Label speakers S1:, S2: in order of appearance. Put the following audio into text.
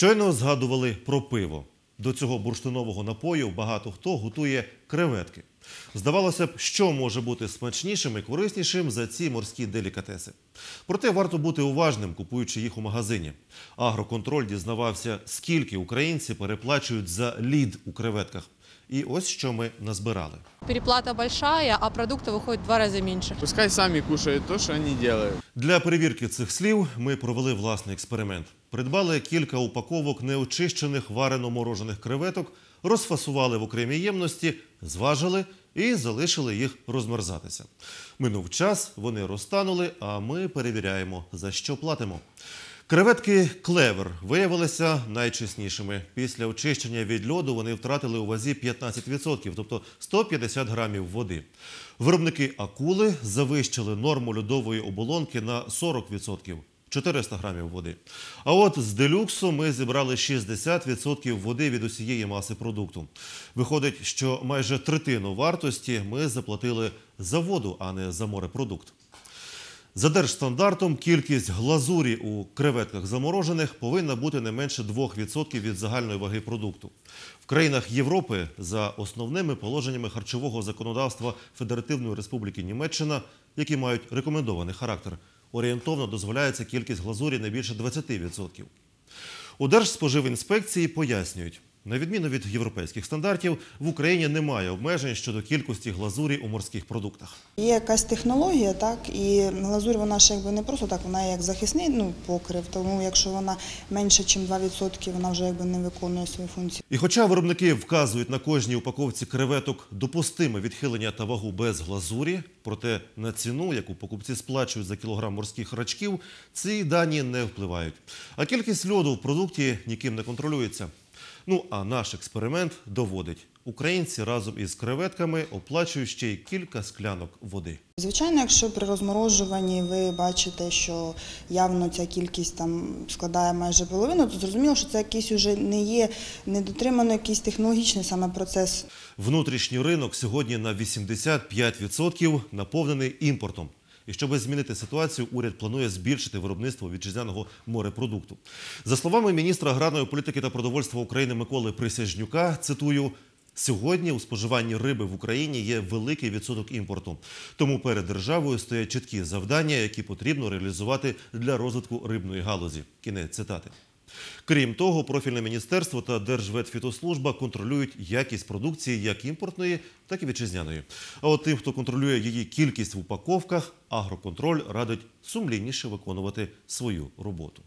S1: Щойно згадували про пиво. До цього бурштинового напою багато хто готує креветки. Здавалося б, що може бути смачнішим і кориснішим за ці морські делікатеси. Проте варто бути уважним, купуючи їх у магазині. Агроконтроль дізнавався, скільки українці переплачують за лід у креветках. І ось що ми назбирали.
S2: Переплата большая, а продукты выходит в два раза меньше.
S3: Пускай сами кушают то, что они делают.
S1: Для перевірки цих слів ми провели власний експеримент. Придбали кілька упаковок неочищених варено-морожених креветок, розфасували в окремій ємності, зважили і залишили їх розмерзатися. Минув час, вони розтанули, а ми перевіряємо, за що платимо. Креветки клевер виявилися найчеснішими. Після очищення від льоду вони втратили у вазі 15%, тобто 150 грамів води. Виробники акули завищили норму льодової оболонки на 40%. 400 грамів води. А от з делюксу ми зібрали 60% води від усієї маси продукту. Виходить, що майже третину вартості ми заплатили за воду, а не за морепродукт. За держстандартом кількість глазурі у креветках заморожених повинна бути не менше 2% від загальної ваги продукту. В країнах Європи за основними положеннями харчового законодавства Федеративної Республіки Німеччина, які мають рекомендований характер, орієнтовно дозволяється кількість глазурі не більше 20%. У Держспоживінспекції пояснюють, на відміну від європейських стандартів, в Україні немає обмежень щодо кількості глазурі у морських продуктах.
S4: Є якась технологія, так, і глазурь вона ж якби не просто так, вона як захисний ну, покрив, тому якщо вона менше, ніж 2%, вона вже якби не виконує свою функцію.
S1: І хоча виробники вказують на кожній упаковці креветок допустиме відхилення та вагу без глазурі, проте на ціну, яку покупці сплачують за кілограм морських рачків, ці дані не впливають. А кількість льоду в продукті ніким не контролюється. Ну а наш експеримент доводить: українці разом із креветками оплачують ще й кілька склянок води.
S4: Звичайно, якщо при розморожуванні ви бачите, що явно ця кількість там складає майже половину, то зрозуміло, що це якийсь уже не є недотримано якийсь технологічний саме процес.
S1: Внутрішній ринок сьогодні на 85% наповнений імпортом. І щоб змінити ситуацію, уряд планує збільшити виробництво вітчизняного морепродукту. За словами міністра аграрної політики та продовольства України Миколи Присяжнюка, цитую. Сьогодні у споживанні риби в Україні є великий відсоток імпорту. Тому перед державою стоять чіткі завдання, які потрібно реалізувати для розвитку рибної галузі. Кінець цитати. Крім того, профільне міністерство та Держветфітослужба контролюють якість продукції як імпортної, так і вітчизняної. А от тим, хто контролює її кількість в упаковках, агроконтроль радить сумлінніше виконувати свою роботу.